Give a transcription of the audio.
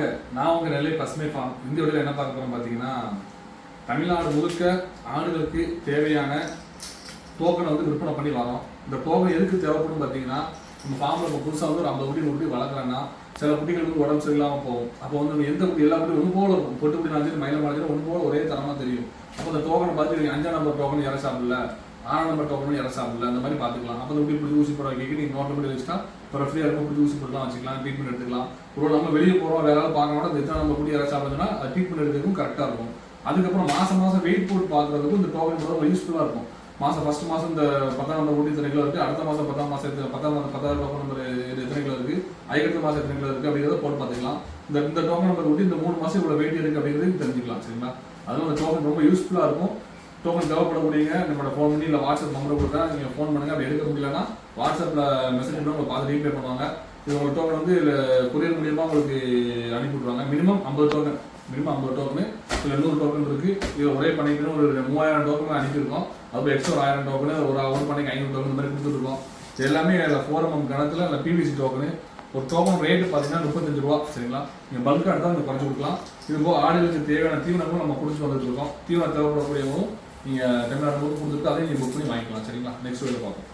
வாங்க நான் உங்க நெல்லை பசுமை ஃபார்ம் இந்த வீடியோல என்ன பார்க்க போறோம் பார்த்தீங்கன்னா தமிழ்நாடு முழுக்க ஆடுகளுக்கு தேவையான டோக்கனை வந்து விற்பனை பண்ணி வரோம் இந்த டோக்கன் எதுக்கு தேவைப்படும் பார்த்தீங்கன்னா நம்ம ஃபார்மில் இப்போ புதுசாக வந்து ஒரு ஐம்பது குட்டி நூறு குட்டி வளர்க்குறேன்னா சில குட்டிகளுக்கு உடம்பு சரியில்லாமல் போகும். அப்போ வந்து நம்ம எந்த குட்டி எல்லா குட்டி ஒன்று போல இருக்கும். பொட்டு குட்டி நாச்சு மயில மாச்சு ஒன்று போல ஒரே தரமாக தெரியும். அப்போ அந்த டோக்கனை பார்த்து அஞ்சா அஞ்சாம் நம்பர் டோக்கன் இற சாப்பிடல ஆனால் நம்ம டோக்கன் இற சாப்பிடல. அந்த மாதிரி பார்த்துக்கலாம். அப்போ அந்த குட்டி பிடிச்சி ஊசி போட வைக்க நீங்கள் நோட்டில் பண்ணி வச்சுட்டா இப்போ ஃப்ரீயாக இருக்கும். பிடிச்சி ஊசி போடலாம் வச்சுக்கலாம். ட்ரீட்மெண்ட் எடுத்துக்கலாம். ஒரு நம்ம வெளியே போகிறோம் வேற ஏதாவது பார்க்க கூட எத்தனை நம்ம குட்டி இற சாப்பிடுதுன்னா அது ட்ரீட்மெண்ட் எடுக்கிறதுக்கும் கரெக்டாக இருக்கும். அதுக்கப்புறம் மாதம் மாதம் வெயிட் போட்டு பார்க்குறதுக்கும் இந்த டோக்கன் ரொம்ப யூஸ்ஃபுல்லாக இருக்கும். மாதம் ஃபஸ்ட் மாதம் இந்த பத்தாம் நம்பர் ஊட்டி இத்தனை கிலோ இருக்குது அடுத்த மாதம் பத்தாம் மாதம் எத்தனை- பத்தாம் மாதம் பத்தாயிரம் டோக்கன் நம்பர் இது எத்தனை கிலோ இருக்குது அதுக்கடுத்த மாதம் எத்தனை கிலோ இருக்குது அப்படிங்கிறத போட்டு பார்த்துக்கலாம். இந்த இந்த டோக்கன் நம்பர் ஊட்டி இந்த மூணு மாதம் இவ்வளோ வெயிட் இருக்குது அப்படிங்கிறது தெரிஞ்சுக்கலாம் சரிங்களா? அதுவும் அந்த டோக்கன் ரொம்ப யூஸ்ஃபுல்லாக இருக்கும். டோக்கன் தேவைப்படக்கூடியங்க நம்மளோட ஃபோன் பண்ணி இல்லை வாட்ஸ்அப் நம்பர் கொடுத்தா நீங்கள் ஃபோன் பண்ணுங்க. அப்படி எடுக்க முடியலன்னா வாட்ஸ்அப்பில் மெசேஜ் பண்ணி உங்களுக்கு பார்த்து ரீப்ளை பண்ணுவாங்க. இது உங்களுக்கு டோக்கன் வந்து இதில் கொரியர் மூலியமாக உங்களுக்கு அனுப்பி விட்ருவாங்க மினிமம் ஐம்பது டோக்கன் மினிமம் ஐம்பது டோக்கனு இதில் நூறு டோக்கன் இருக்குது இதில் ஒரே பண்ணிக்கணும் ஒரு மூவாயிரம் டோக்கன் அனுப்பியிருக்கோம். அதுக்கு எக்ஸ்ட்ரா ஒரு ஆயிரம் டோக்கனு ஒரு ஒரு பண்ணிக்கு ஐநூறு டோக்கன் மாதிரி கொடுத்துருக்கோம் எல்லாமே அதில் ஃபோர் எம்எம் கணத்தில் இல்லை பிவிசி டோக்கனு ஒரு டோக்கன் ரேட்டு பார்த்தீங்கன்னா முப்பத்தஞ்சு ரூபா சரிங்களா? நீங்கள் பல்காக எடுத்தால் நீங்கள் குறைச்சி கொடுக்கலாம். இது போக ஆடுகளுக்கு தேவையான தீவனங்களும் நம்ம குடிச்சு வந்துட்டு இருக்கோம். தீவனம் தேவைப்படக்கூடியவங்களும் நீங்கள் தமிழ்நாடு முழுக்க கொடுத்துட்டு அதையும் நீங்கள் புக் பண்ணி வாங்கிக்கலாம் சரிங்களா? நெக்ஸ்ட் வீடியோ பார்ப்போம்.